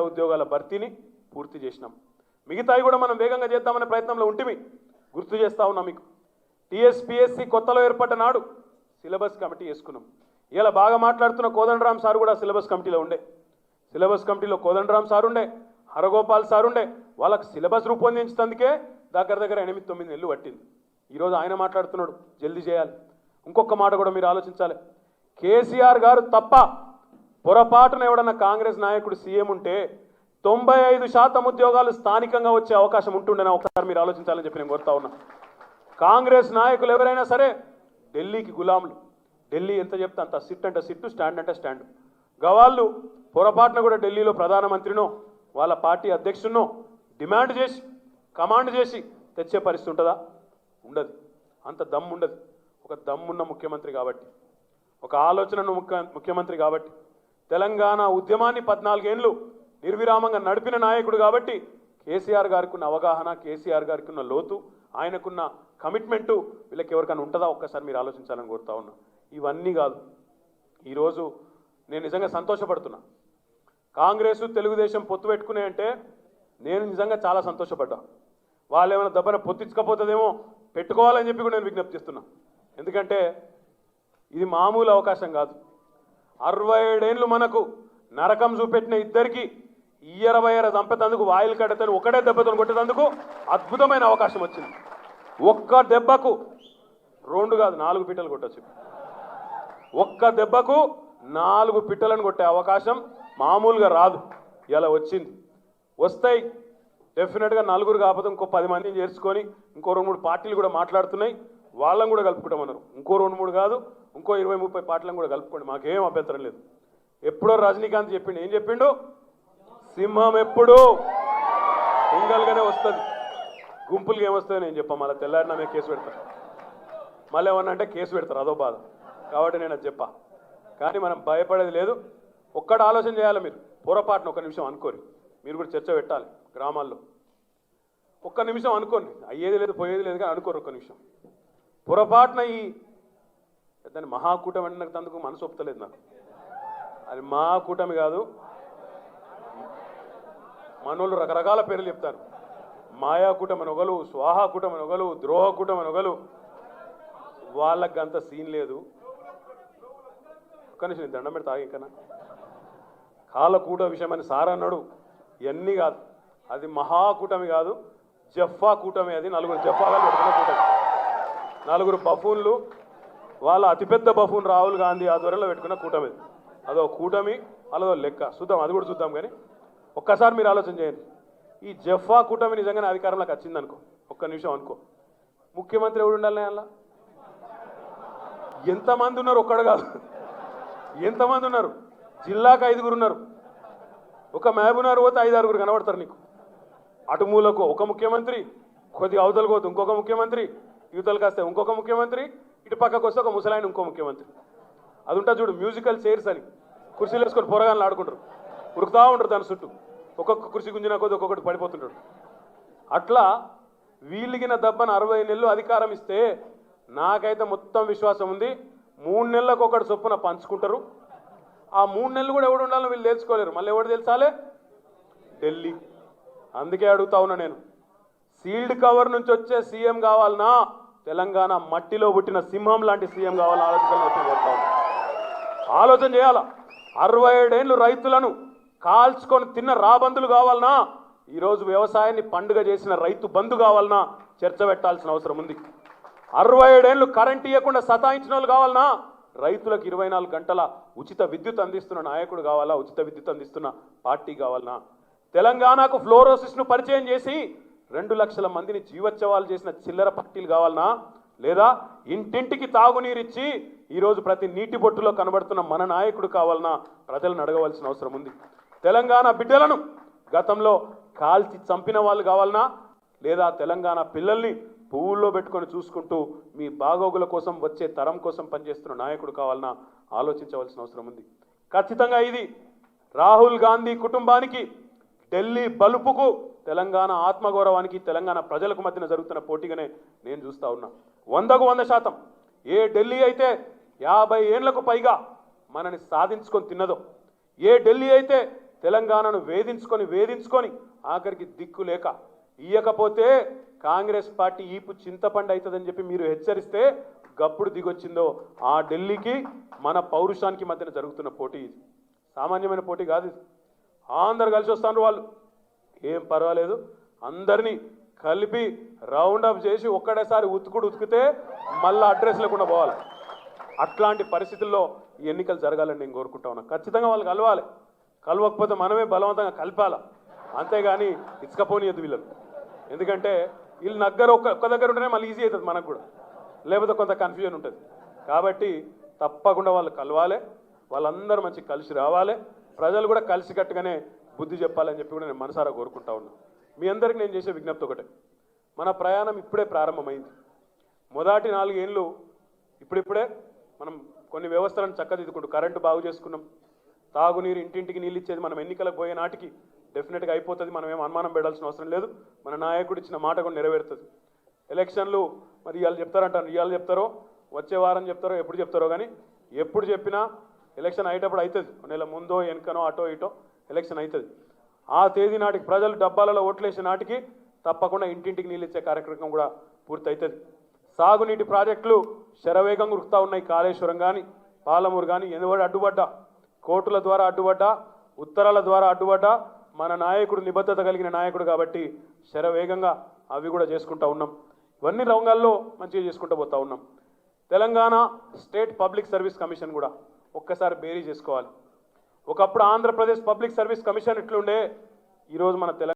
ఉద్యోగాల భర్తీని పూర్తి చేసినాం. మిగతాయి కూడా మనం వేగంగా చేద్దామనే ప్రయత్నంలో ఉంటిమి. గుర్తు చేస్తా ఉన్నాం మీకు. టీఎస్పీఎస్సీ కొత్తలో ఏర్పడ్డ నాడు సిలబస్ కమిటీ వేసుకున్నాం. ఇలా బాగా మాట్లాడుతున్న కోదండరామ్ సార్ కూడా సిలబస్ కమిటీలో ఉండే. సిలబస్ కమిటీలో కోదండరామ్ సార్ ఉండే హరగోపాల్ సార్ ఉండే. వాళ్ళకి సిలబస్ రూపొందించినందుకే దగ్గర దగ్గర ఎనిమిది తొమ్మిది నెలలు పట్టింది. ఈరోజు ఆయన మాట్లాడుతున్నాడు జల్దీ చేయాలి. ఇంకొక మాట కూడా మీరు ఆలోచించాలి. కేసీఆర్ గారు తప్ప పొరపాటున ఎవడన్నా కాంగ్రెస్ నాయకుడు సీఎం ఉంటే తొంభై ఐదు శాతం ఉద్యోగాలు స్థానికంగా వచ్చే అవకాశం ఉంటుండేనా? ఒకసారి మీరు ఆలోచించాలని చెప్పి నేను కోరుతా ఉన్నా. కాంగ్రెస్ నాయకులు ఎవరైనా సరే ఢిల్లీకి గులాములు. ఢిల్లీ ఎంత చెప్తే అంత సిట్ అంటే సిట్టు స్టాండ్ అంటే స్టాండ్. గవాళ్ళు పొరపాటున కూడా ఢిల్లీలో ప్రధానమంత్రినో వాళ్ళ పార్టీ అధ్యక్షున్నో డిమాండ్ చేసి కమాండ్ చేసి తెచ్చే పరిస్థితి ఉంటుందా? ఉండదు. అంత దమ్ము ఉండదు ఒక దమ్మున్న ముఖ్యమంత్రి కాబట్టి. ఒక ఆలోచనను ముఖ్య ముఖ్యమంత్రి కాబట్టి. తెలంగాణ ఉద్యమాన్ని పద్నాలుగేండ్లు నిర్విరామంగా నడిపిన నాయకుడు కాబట్టి కేసీఆర్ గారికి ఉన్న అవగాహన కేసీఆర్ గారికి ఉన్న లోతు ఆయనకున్న కమిట్మెంటు వీళ్ళకి ఎవరికైనా ఉంటుందా? ఒక్కసారి మీరు ఆలోచించాలని కోరుతా ఉన్నా. ఇవన్నీ కాదు. ఈరోజు నేను నిజంగా సంతోషపడుతున్నా. కాంగ్రెస్ తెలుగుదేశం పొత్తు పెట్టుకునే అంటే నేను నిజంగా చాలా సంతోషపడ్డా. వాళ్ళు ఏమైనా దెబ్బన పొత్తించకపోతుందేమో పెట్టుకోవాలని చెప్పి కూడా నేను విజ్ఞప్తి చేస్తున్నా. ఎందుకంటే ఇది మామూలు అవకాశం కాదు. అరవై ఏడేళ్ళు మనకు నరకం చూపెట్టిన ఇద్దరికి ఇరవై ఎర చంపేందుకు వాయిల్ కడతని ఒకటే దెబ్బతో కొట్టేందుకు అద్భుతమైన అవకాశం వచ్చింది. ఒక్క దెబ్బకు రెండు కాదు నాలుగు పిట్టలు కొట్టచ్చు. ఒక్క దెబ్బకు నాలుగు పిట్టలను కొట్టే అవకాశం మామూలుగా రాదు. ఇలా వచ్చింది. వస్తాయి. డెఫినెట్గా నలుగురు కాకపోతే ఇంకో పది మందిని చేర్చుకొని ఇంకో రెండు మూడు పార్టీలు కూడా మాట్లాడుతున్నాయి. వాళ్ళని కూడా కలుపుకుంటామన్నారు. ఇంకో రెండు మూడు కాదు ఇంకో ఇరవై ముప్పై పాటలను కూడా కలుపుకోండి. మాకేం అభ్యంతరం లేదు. ఎప్పుడో రజనీకాంత్ చెప్పిండు. ఏం చెప్పిండు? సింహం ఎప్పుడు? సింగల్గానే వస్తుంది. గుంపులు ఏమొస్తుంది నేను చెప్పా మళ్ళీ తెల్లారినా మేము కేసు పెడతాం. మళ్ళీ ఏమన్నా అంటే కేసు పెడతారు. అదో బాధ. కాబట్టి నేను అది చెప్పా. కానీ మనం భయపడేది లేదు. ఒక్కడ ఆలోచన చేయాలి మీరు. పొరపాటున ఒక నిమిషం అనుకోరు. మీరు కూడా చర్చ పెట్టాలి గ్రామాల్లో. ఒక్క నిమిషం అనుకోండి. అయ్యేది లేదు పోయేది లేదు కానీ అనుకోరు ఒక్క నిమిషం. పొరపాటున ఈ దాన్ని మహాకూటమి అంటే నాకు అందుకు మనసు ఒప్పుతలేదు నాకు. అది మహాకూటమి కాదు. మనోళ్ళు రకరకాల పేర్లు చెప్తారు. మాయాకూటమి ఒకలు స్వాహాకూటమి ఒకలు ద్రోహకూటమి ఒకలు వాళ్ళకి అంత సీన్ లేదు. ఒక్క నిమిషం నేను దండం పెడతా ఇంకనా కాలకూట విషయం అని సార్ అన్నాడు. ఇవన్నీ కాదు. అది మహాకూటమి కాదు జఫా కూటమి. అది నలుగురు జఫాగా పెట్టుకున్న కూటమి. నలుగురు బఫూన్లు వాళ్ళ అతిపెద్ద బఫూన్ రాహుల్ గాంధీ ఆధ్వర్యంలో పెట్టుకున్న కూటమి. అదో కూటమి అలదో లెక్క. చూద్దాం అది కూడా చూద్దాం కానీ ఒక్కసారి మీరు ఆలోచన చేయండి. ఈ జఫా కూటమి నిజంగానే అధికారంలోకి వచ్చింది అనుకో. ఒక్క నిమిషం అనుకో. ముఖ్యమంత్రి ఎవడు ఉండాలి అలా ఎంతమంది ఉన్నారు? ఒక్కడు కాదు. ఎంతమంది ఉన్నారు? జిల్లాకు ఐదుగురు ఉన్నారు. ఒక మహబూబ్నగర్ పోతే ఐదు ఆరుగురు కనబడతారు నీకు. అటు మూలకు ఒక ముఖ్యమంత్రి కొద్దిగా అవతలకు పోతే ఇంకొక ముఖ్యమంత్రి యువతలు కాస్తే ఇంకొక ముఖ్యమంత్రి ఇటు పక్కకు వస్తే ఒక ముసలాయన ఇంకో ముఖ్యమంత్రి. అది ఉంటుంది చూడు మ్యూజికల్ చైర్స్ అని. కుర్చీలు వేసుకొని పోరగాళ్ళు ఆడుకుంటారు. ఉరుకుతా ఉంటారు దాని చుట్టూ. ఒక్కొక్క కుర్చీ గుంజినా కొద్ది ఒక్కొక్కటి పడిపోతుంటాడు. అట్లా వీలిగిన దెబ్బను అరవై నెలలు అధికారం ఇస్తే నాకైతే మొత్తం విశ్వాసం ఉంది. మూడు నెలలకు ఒకటి చొప్పున పంచుకుంటారు. ఆ మూడు నెలలు కూడా ఎవడు ఉండాలో వీళ్ళు తెలుసుకోలేరు. మళ్ళీ ఎవడు తెలుసాలే? ఢిల్లీ. అందుకే అడుగుతా ఉన్నా నేను. సీల్డ్ కవర్ నుంచి వచ్చే సీఎం కావాలనా? తెలంగాణ మట్టిలో పుట్టిన సింహం లాంటి సీఎం కావాలని ఆలోచన చెప్పి ఆలోచన చేయాలా? అరవై ఏడేళ్ళు రైతులను కాల్చుకొని తిన్న రాబందులు కావాలనా? ఈరోజు వ్యవసాయాన్ని పండుగ చేసిన రైతు బంధు కావాలనా? చర్చ పెట్టాల్సిన అవసరం ఉంది. అరవై ఏడేళ్ళు కరెంట్ ఇవ్వకుండా సతాయించిన వాళ్ళు కావాలనా? రైతులకు ఇరవై నాలుగు గంటల ఉచిత విద్యుత్ అందిస్తున్న నాయకుడు కావాలా? ఉచిత విద్యుత్ అందిస్తున్న పార్టీ కావాలనా? తెలంగాణకు ఫ్లోరోసిస్ను పరిచయం చేసి రెండు లక్షల మందిని జీవోత్సవాలు చేసిన చిల్లర పట్టీలు కావాలనా? లేదా ఇంటింటికి తాగునీరిచ్చి ఈరోజు ప్రతి నీటి బొట్టులో కనబడుతున్న మన నాయకుడు కావాలన్నా ప్రజలను అడగవలసిన అవసరం ఉంది. తెలంగాణ బిడ్డలను గతంలో కాల్చి చంపిన వాళ్ళు కావాలనా? లేదా తెలంగాణ పిల్లల్ని పువ్వుల్లో పెట్టుకొని చూసుకుంటూ మీ బాగోగుల కోసం వచ్చే తరం కోసం పనిచేస్తున్న నాయకుడు కావాలన్నా ఆలోచించవలసిన అవసరం ఉంది. ఖచ్చితంగా ఇది రాహుల్ గాంధీ కుటుంబానికి ఢిల్లీ బలుపుకు తెలంగాణ ఆత్మగౌరవానికి తెలంగాణ ప్రజలకు మధ్యన జరుగుతున్న పోటీగానే నేను చూస్తా ఉన్నా. వందకు వంద శాతం ఏ ఢిల్లీ అయితే యాభై ఏండ్లకు పైగా మనని సాధించుకొని తిన్నదో ఏ ఢిల్లీ అయితే తెలంగాణను వేధించుకొని వేధించుకొని ఆఖరికి దిక్కు లేక ఇయ్యకపోతే కాంగ్రెస్ పార్టీ ఈపు చింతపండు అవుతుందని చెప్పి మీరు హెచ్చరిస్తే గప్పుడు దిగొచ్చిందో ఆ ఢిల్లీకి మన పౌరుషానికి మధ్యన జరుగుతున్న పోటీ ఇది. సామాన్యమైన పోటీ కాదు ఇది. అందరు కలిసి వస్తారు వాళ్ళు. ఏం పర్వాలేదు. అందరినీ కలిపి రౌండ్ అప్ చేసి ఒక్కడేసారి ఉతుకుడు ఉతికితే మళ్ళీ అడ్రస్ లేకుండా పోవాలి. అట్లాంటి పరిస్థితుల్లో ఈ ఎన్నికలు జరగాలని నేను కోరుకుంటా ఉన్నా. ఖచ్చితంగా వాళ్ళు కలవాలి. కలవకపోతే మనమే బలవంతంగా కలపాల? అంతేగాని ఇచ్చకపోనియద్దు వీళ్ళని. ఎందుకంటే వీళ్ళు నగ్గర ఒక్క ఒక్క దగ్గర ఉంటేనే మళ్ళీ ఈజీ అవుతుంది మనకు కూడా. లేకపోతే కొంత కన్ఫ్యూజన్ ఉంటుంది. కాబట్టి తప్పకుండా వాళ్ళు కలవాలి. వాళ్ళందరూ మంచి కలిసి రావాలి. ప్రజలు కూడా కలిసికట్టుగానే బుద్ధి చెప్పాలని చెప్పి కూడా నేను మనసారా కోరుకుంటా ఉన్నా. మీ అందరికి నేను చేసే విజ్ఞప్తి ఒకటే. మన ప్రయాణం ఇప్పుడే ప్రారంభమైంది. మొదటి నాలుగేళ్ళు ఇప్పుడిప్పుడే మనం కొన్ని వ్యవస్థలను చక్కదిద్దుకుంటూ కరెంటు బాగు చేసుకున్నాం. తాగునీరు ఇంటింటికి నీళ్ళు ఇచ్చేది మనం ఎన్నికలకు పోయే నాటికి డెఫినెట్గా అయిపోతుంది. మనం ఏం అనుమానం పెట్టాల్సిన అవసరం లేదు. మన నాయకుడు ఇచ్చిన మాట కూడా నెరవేరుతుంది. ఎలక్షన్లు మరి ఇవాళ చెప్తారంటారు. ఇవాళ చెప్తారో వచ్చే వారం చెప్తారో ఎప్పుడు చెప్తారో కానీ ఎప్పుడు చెప్పినా ఎలక్షన్ అయ్యేటప్పుడు అవుతుంది నెల ముందో వెనుకనో అటో ఇటో ఎలక్షన్ అవుతుంది ఆ తేదీ నాటికి ప్రజలు డబ్బాలలో ఓట్లేసే నాటికి తప్పకుండా ఇంటింటికి నీళ్ళు ఇచ్చే కార్యక్రమం కూడా పూర్తవుతుంది సాగునీటి ప్రాజెక్టులు శరవేగంగా ఉరుకుతా ఉన్నాయి. కాళేశ్వరం కానీ పాలమూరు కానీ ఎందువల్ల అడ్డుపడ్డా? కోర్టుల ద్వారా అడ్డుపడ్డా ఉత్తరాల ద్వారా అడ్డుపడ్డా మన నాయకుడు నిబద్ధత కలిగిన నాయకుడు కాబట్టి శరవేగంగా అవి కూడా చేసుకుంటా ఉన్నాం. ఇవన్నీ రంగాల్లో మంచిగా చేసుకుంటూ పోతా ఉన్నాం. Telangana state public service commission కూడా ఒక్కసారి బేరీ చేసుకోవాలి. ఒకప్పుడు ఆంధ్రప్రదేశ్ పబ్లిక్ సర్వీస్ కమిషన్ ఇట్లుండే ఈరోజు మన తెలంగాణ